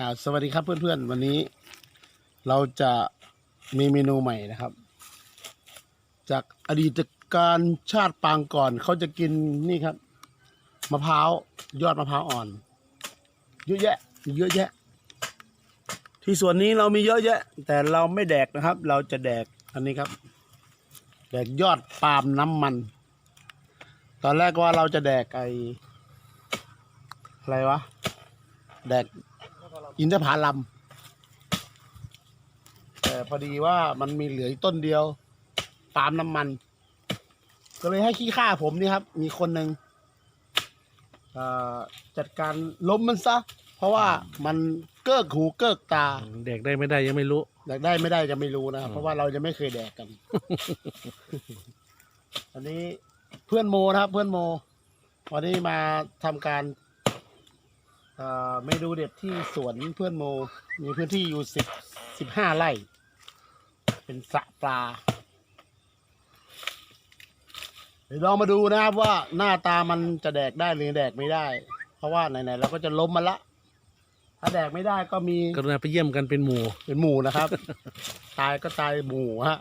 อ่าสวัสดีครับเพื่อนๆ วันนี้เราจะมีเมนูใหม่นะครับ จากอดีตการชาติปางก่อนเขาจะกินนี่ครับมะพร้าวยอดมะพร้าวอ่อนเยอะแยะมีเยอะแยะ ที่ส่วนนี้เรามีเยอะแยะ แต่เราไม่แดกนะครับ เราจะแดกอันนี้ครับ แดกยอดปาล์มน้ำมัน ตอนแรกว่าเราจะแดกไออะไรวะแดก อินทผลัมแต่พอดีว่ามันมีเหลืออีกต้นเดียวปาล์มน้ำมัน ก็เลยให้ขี้ข้าผมนี่ครับ มีคนหนึ่งเอ่อจัดการล้มมันซะ เพราะว่ามันเกิกหูเกิกตา เด็กได้ไม่ได้ยังไม่รู้อยากได้ไม่ได้จะไม่รู้นะครับอืมเพราะว่าเราจะไม่เคยแดกกัน อันนี้เพื่อนโมนะครับ เพื่อนโม วันนี้มาทำการ เอ่อเมนูเด็ดที่สวนเพื่อนโม มีพื้นที่อยู่สิบสิบห้าไร่ เป็นสระปลา เดี๋ยวลองมาดูนะครับว่าหน้าตามันจะแดกได้หรือแดกไม่ได้ เพราะว่าไหนๆเราก็จะล้มมันละ ถ้าแดกไม่ได้ก็มีกรุณาไปเยี่ยมกันเป็นหมู่ เป็นหมูนะครับ ตายก็ตายหมูฮะ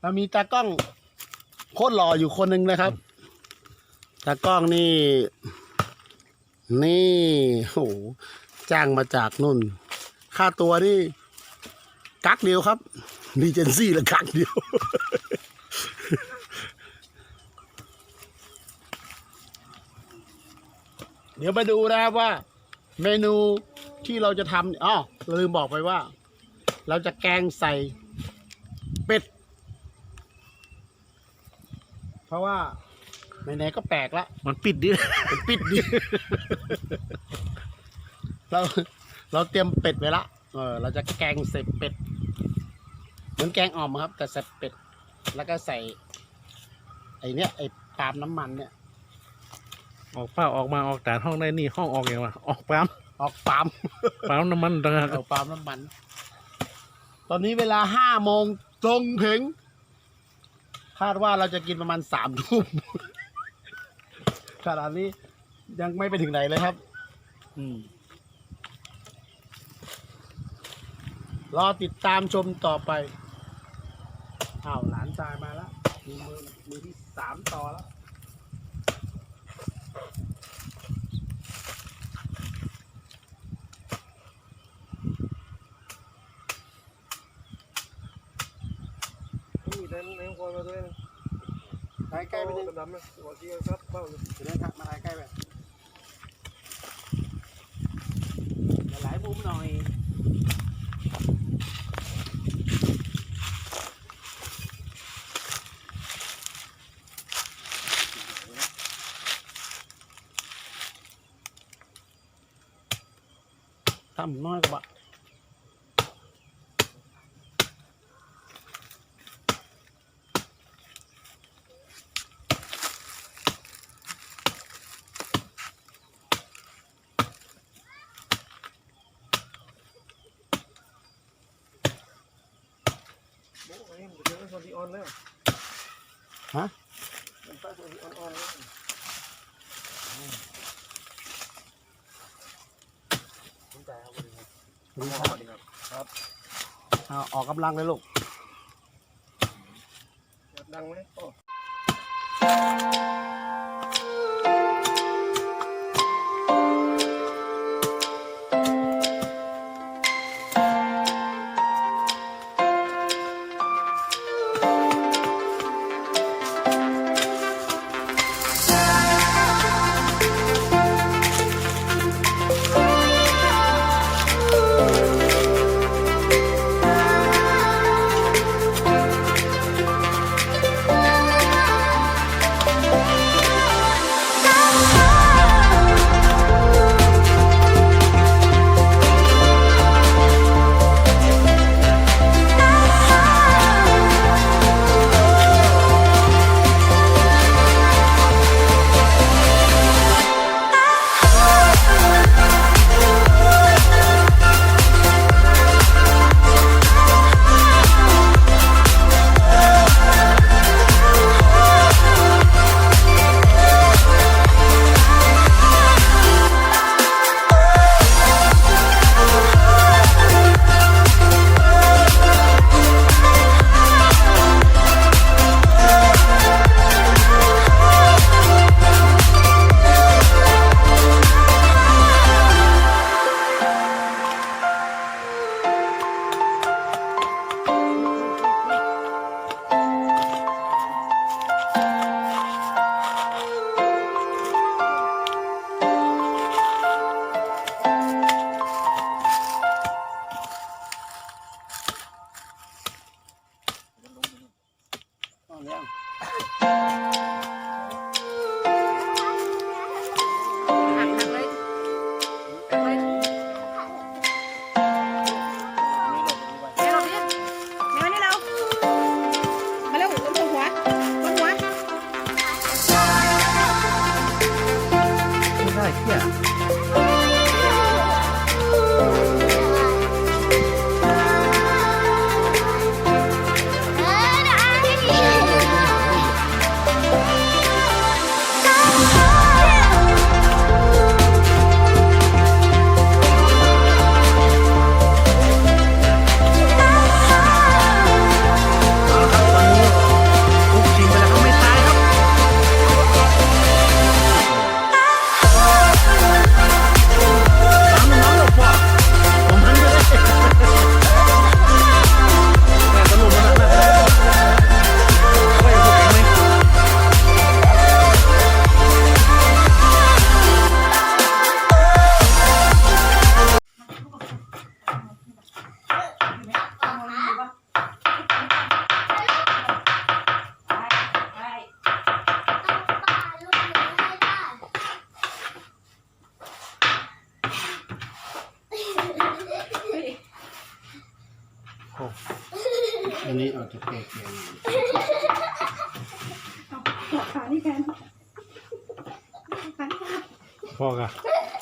เรามีตากล้องโคตรหล่ออยู่คนหนึ่งนะครับ ตากล้องนี่ นี่โหจ้างมาจากนุ่น ค่าตัวนี่ กักเดียวครับรีเจนซี่ละกักเดียว เดี๋ยวมาดูนะครับว่า เมนูที่เราจะทำอ๋อลืมบอกไปว่า เราจะแกงใส่เป็ด เพราะว่า ไหนๆก็แปลกละมันปิดดิ เป็นปิดดิ เราเราเตรียมเป็ดไว้ละเออเราจะแกงใส่เป็ด เหมือนแกงอ่อมครับ แต่ใส่เป็ด แล้วก็ใส่ ไอเนี้ยไอปาล์มน้ำมันเนี่ย ออกเป้าออกมาออกจากห้องได้นี่ห้องออกอย่างวะออกปั๊มออกปาล์มปั๊มน้ำมันต่างหากเอาปาล์มน้ำมัน ตอนนี้เวลาห้าโมงตรงถึง คาดว่าเราจะกินประมาณสามทุ่ม ขนาดนี้ยังไม่ไปถึงไหนเลยครับ อืมรอติดตามชมต่อไปอ้าวหลานชายมาแล้วมีมือมือที่สามต่อแล้วมีแต่ในคนมาด้วย ถ่ายใกล้ไปดิดำๆนะหัวเสียครับเบ้าเลยเดี๋ยวนะมาถ่ายใกล้ไปหลายมุมหน่อยทำน้อยกว่าบะโบ้ไอ้มันจะเป็นคนที่ออนแล้ว ฮะ มันตั้งคนที่ออนๆแล้ว สวัสดีครับครับเอาออ กำลังเลยลูก ไ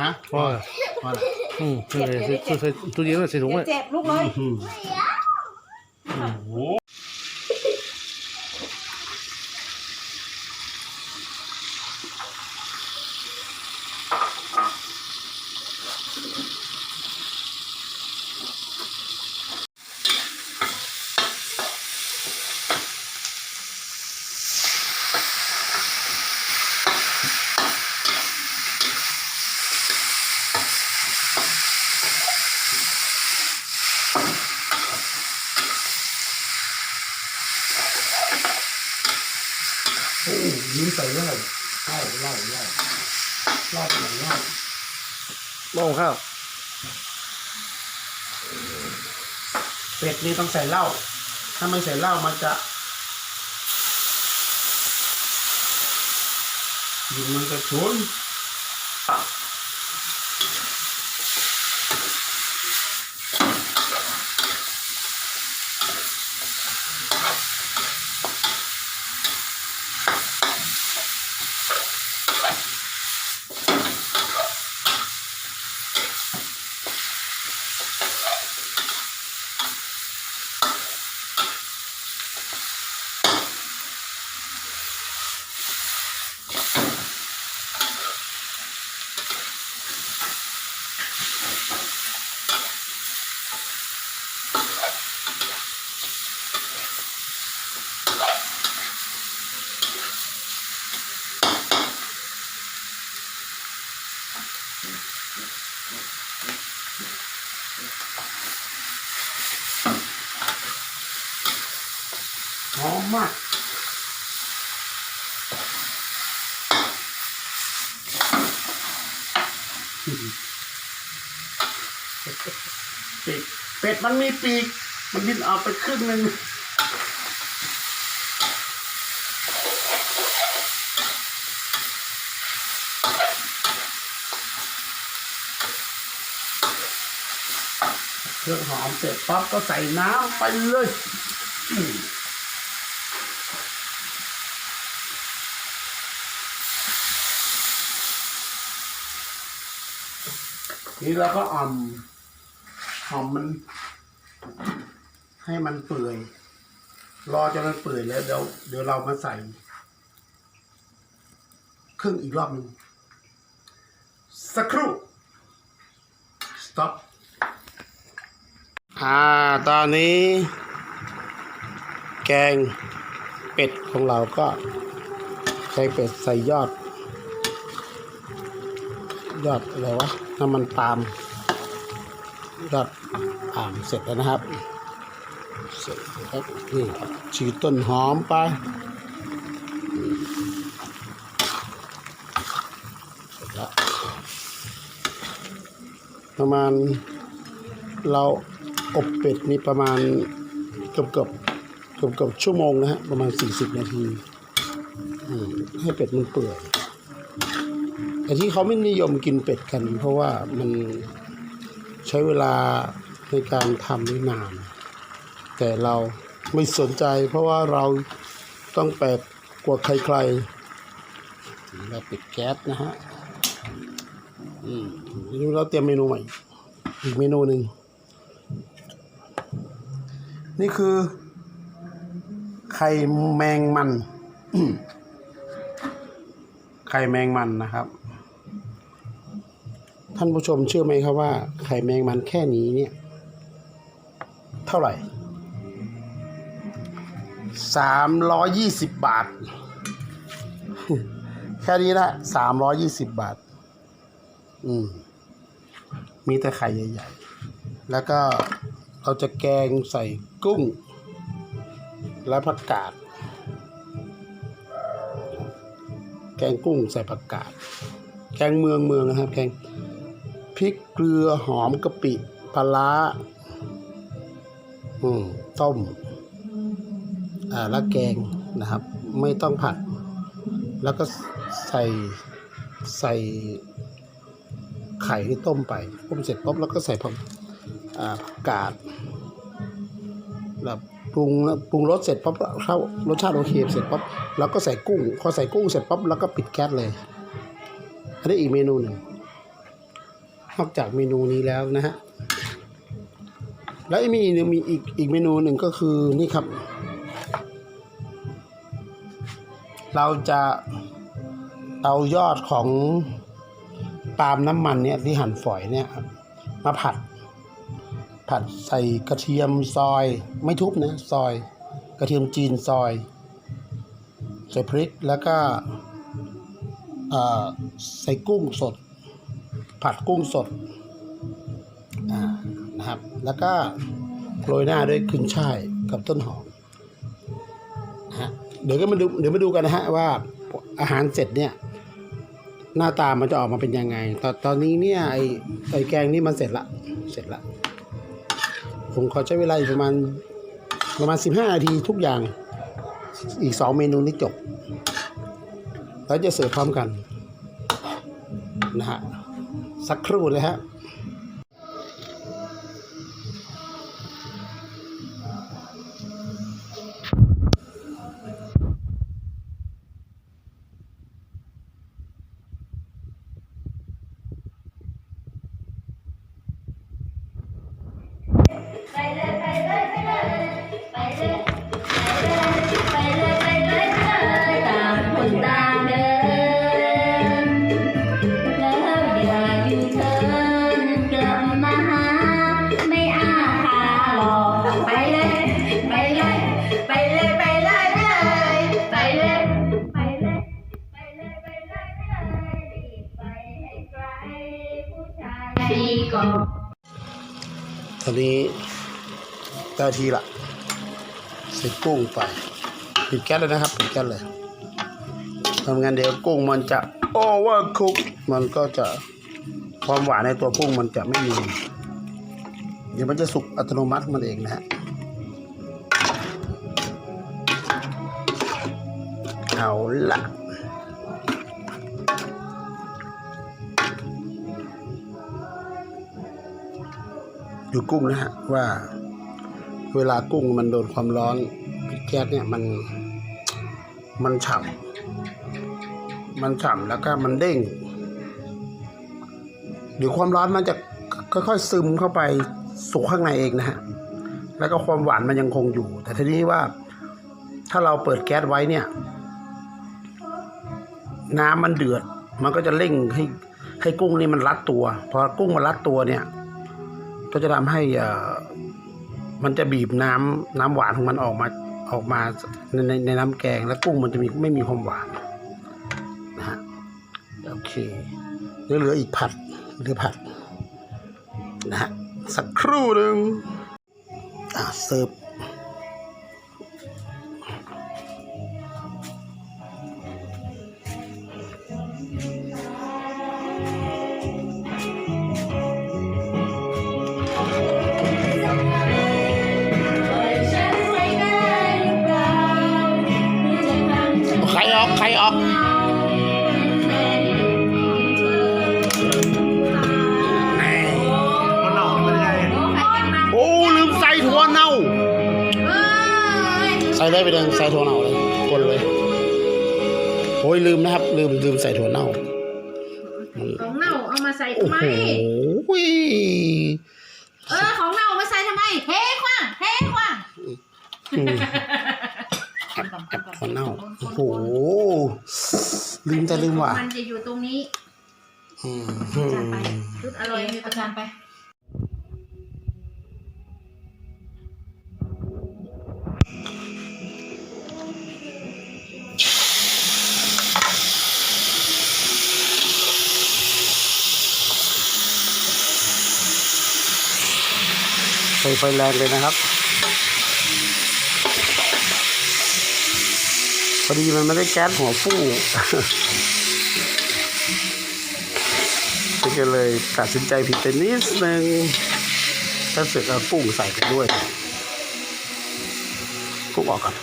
ฮะพ่อกะพอละอืมใส่ใส่ใส่ใส่ตู้เย็นไว้ใส่ถุงเดี๋ยไว้วเจ็บลูกเลย อืมโอ้โห โอ้ ยิ้มใส่เหล้าเหล้าเหล้าเหล้าเหล้าเป็นเหล้าบ้องข้าวเป็ดนี่ต้องใส่เหล้าถ้าไม่ใส่เหล้ามันจะยิงมันจะชน หอ มากปีกเป็ดมันมีปีก มันบินออกไปครึ่งหนึ่งเครื่องหอมเสร็จปั๊บก็ใส่น้ำไปเลย นี่เราก็อ่อมหอมมัน ให้มันเปื่อย รอจนมันเปื่อยแล้วเดี๋ยวเดี๋ยวเรามาใส่ครึ่งอีกรอบหนึงสักครู่ stop อ่า ตอนนี้ แกงเป็ดของเราก็ใช้เป็ดใส่ยอด ยอดอะไรวะ น้ำมันปาล์มยอดอ่างเสร็จแล้วนะครับเสร็จแล้วนี่ฉีดต้นหอมไปเสร็จแล้วประมาณเราอบเป็ดนี่ประมาณเกือบเกือบเกือบเกือบชั่วโมงนะฮะประมาณ 40 นาทีให้เป็ดมันเปื่อย แต่ที่เขาไม่นิยมกินเป็ดกัน เพราะว่ามันใช้เวลาในการทำนี่นาน แต่เราไม่สนใจ เพราะว่าเราต้องแปลกกว่าใครๆเราปิดแก๊สนะฮะอืมเดี๋ยวเราเตรียมเมนูใหม่ อีกเมนูหนึ่ง นี่คือ ไข่แมงมันไข่แมงมันนะครับ ท่านผู้ชมเชื่อไหมครับว่า ไข่แมงมันแค่นี้เนี่ย เท่าไหร่สามร้อยยี่สิบบาท แค่นี้ละสามร้อยยี่สิบบาท อืม มีแต่ไข่ใหญ่ๆ แล้วก็เราจะแกงใส่กุ้ง และผักกาด แกงกุ้งใส่ผักกาด แกงเมืองเมืองนะครับ แกง พริกเกลือหอมกะปิปลาอืมต้มอ่าแล้วแกงนะครับ ไม่ต้องผัด แล้วก็ใส่ใส่ไข่ที่ต้มไปต้มเสร็จปุ๊บแล้วก็ใส่ผักอ่าผักกาดแล้วปรุงปรุงรสเสร็จปุ๊บเข้ารสชาติโอเคเสร็จปุ๊บแล้วก็ใส่กุ้งพอใส่กุ้งเสร็จปุ๊บแล้วก็ปิดแก๊สเลยอันนี้อีกเมนูหนึ่ง นอกจากเมนูนี้แล้วนะฮะแล้วอีกมีหนึ่งมีอีกอีกเมนูหนึ่งก็คือนี่ครับ เราจะเอายอดของปาล์มน้ำมันเนี่ยที่หั่นฝอยเนี่ยมาผัด ผัดใส่กระเทียมซอยไม่ทุบนะซอย กระเทียมจีนซอยใส่พริกแล้วก็ใส่กุ้งสด ผัดกุ้งสดนะครับ แล้วก็โรยหน้าด้วยขึ้นช่ายกับต้นหอมนะฮะเดี๋ยวก็มาดูเดี๋ยวมาดูกันนะฮะว่าอาหารเสร็จเนี่ยหน้าตามันจะออกมาเป็นยังไง ตอนตอนนี้เนี่ยไอไอแกงนี่มันเสร็จละ เสร็จละ ผมขอใช้เวลาอีกประมาณประมาณสิบห้านาทีทุกอย่าง อีกสองเมนูนี้จบ แล้วจะเสิร์ฟพร้อมกันนะฮะ สักครู่เลยฮะ ตอนนี้ได้ทีละใส่กุ้งไปปิดแก๊สเลยนะครับปิดแก๊สเลยทำงานเดี๋ยวกุ้งมันจะโอเวอร์คุกมันก็จะความหวานในตัวกุ้งมันจะไม่มี เดี๋ยวมันจะสุกอัตโนมัติมันเองนะฮะเอาละ ดูกุ้งนะฮะว่า เวลากุ้งมันโดนความร้อนปิดแก๊สเนี่ยมันมันฉ่ำมันฉ่ำแล้วก็มันเด้งเดี๋ยวความร้อนมันจะค่อยๆซึมเข้าไปสู่ข้างในเองนะฮะแล้วก็ความหวานมันยังคงอยู่ แต่ทีนี้ว่าถ้าเราเปิดแก๊สไว้เนี่ย น้ำมันเดือด มันก็จะเร่งให้ให้กุ้งนี่มันรัดตัว พอกุ้งมันรัดตัวเนี่ย ก็จะทำให้มันจะบีบน้ำน้ำหวานของมันออกมาออกมาในในในน้ำแกงแล้วกุ้งมันจะมีไม่มีความหวานนะฮะโอเคเหลือเหลืออีกผัดหรือผัดนะฮะสักครู่หนึ่งอ่าเสิร์ฟ ใส่เลยไปเดินใส่ถั่วเน่าเลยคนเลยโอ้ยลืมนะครับ ลืมลืมใส่ถั่วเน่าของเน่าเอามาใส่โอ้ทำไมโหเออของเน่าเอามาใส่ทำไมเทคว้างเทคว้างอืมแอบแอบขอเน่าโอ้โหลืมแต่ลืมว่ะมันจะอยู่ตรงนี้อืมชุดอร่อยมีประการไป ไฟไฟแรงเลยนะครับพอดีมันไม่ได้แก๊สหัวฟู่ก็เลยตัดสินใจผิดไปนิดนึงถ้าเสร็จเอากุ้งใส่ไปด้วยกุ้งออกก่อน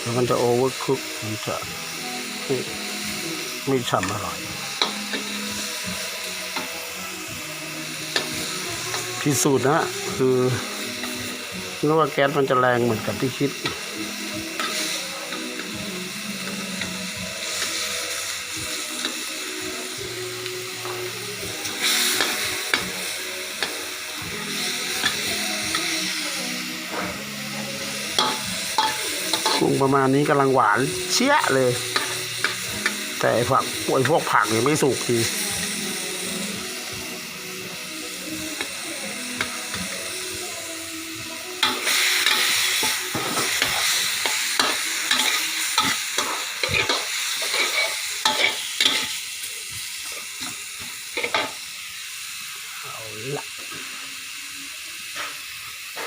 แล้วมันจะโอเวอร์คุกมันจะไม่ฉ่ำอร่อย พิสูจน์นะคือนึกว่าแก๊สมันจะแรงเหมือนกับที่คิด กุ้งประมาณนี้กำลังหวานเชี่ยเลย แต่ผักไอ้พวกผักเนี่ยไม่สุกที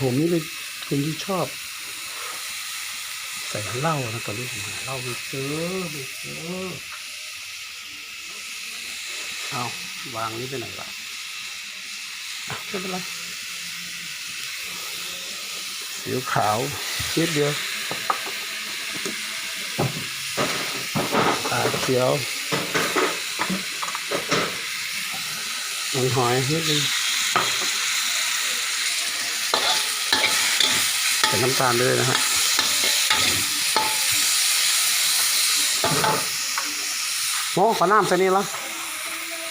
ผมนี่เป็นคนที่ชอบ ใส่เหล้านะตอนนี้ผมหาเหล้าไม่เจอไม่เจอเอาวางนี้ไปไหนวะไม่เป็นไรสีขาวนิดเดียวตาเขียวมันหอยนิดนึง ใส่น้ำตาลด้วยนะฮะโอ้ขอน้ำใส่นี่ละ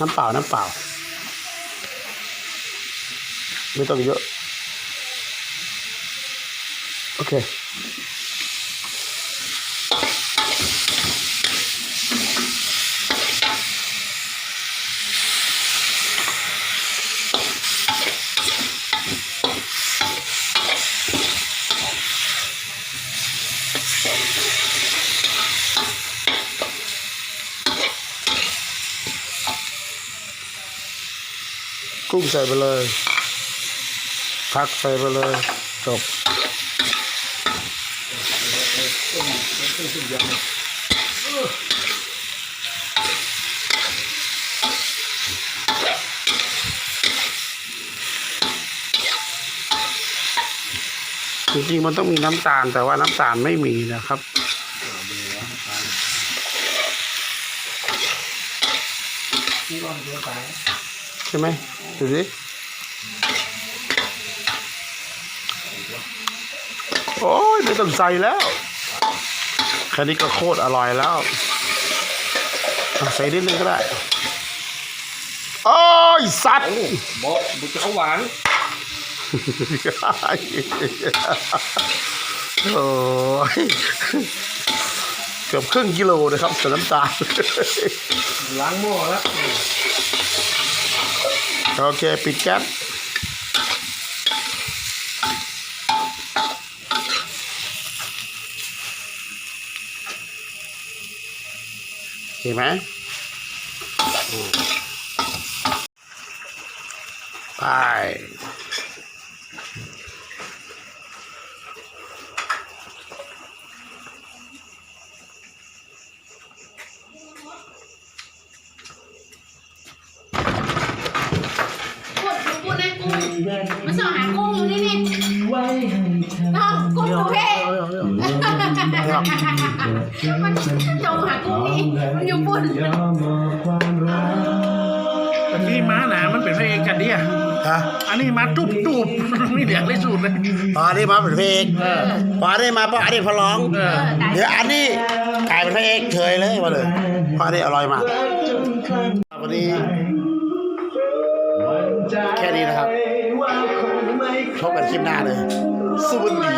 น้ำเปล่าน้ำเปล่า ไม่ต้องเยอะ โอเค งใส่ไปเลยผักใส่ไปเลยจบจริงๆมันต้องมีน้ำตาลแต่ว่าน้ำตาลไม่มีนะครับใช่ไหม ดูสิโอ้ยไม่ต้องใส่แล้วแค่นี้ก็โคตรอร่อยแล้วอะใส่นิดนึงก็ได้ โอ้ยสัตว์บอกบุจะเอาหวานโอ้ยเกือบครึ่งกิโลนะครับแต่น้ำตาลล้างหม้อแล้ว โอเค ปิดแก๊สเห็นไหมอืมไป พูดพูดนะกุ้ง มาส่องหากุ้งอยู่นี่นี่น้องกุ้งประเภทมันส่องหากุ้งนี่มันอยู่ปุ่นแต่ที่ม้าหนามันเป็นพระเอกกันดิอะฮะอันนี้มาจุบจูบไม่เดียกเลยสูตรเลยพอได้มาเป็นพระเอกเออพอได้มาเพราะอันนี้พอร้องเดี๋ยวอันนี้กลายเป็นพระเอกเฉยเลยมาเลยพราะอันนี้อร่อยมากวันนี้ แค่นี้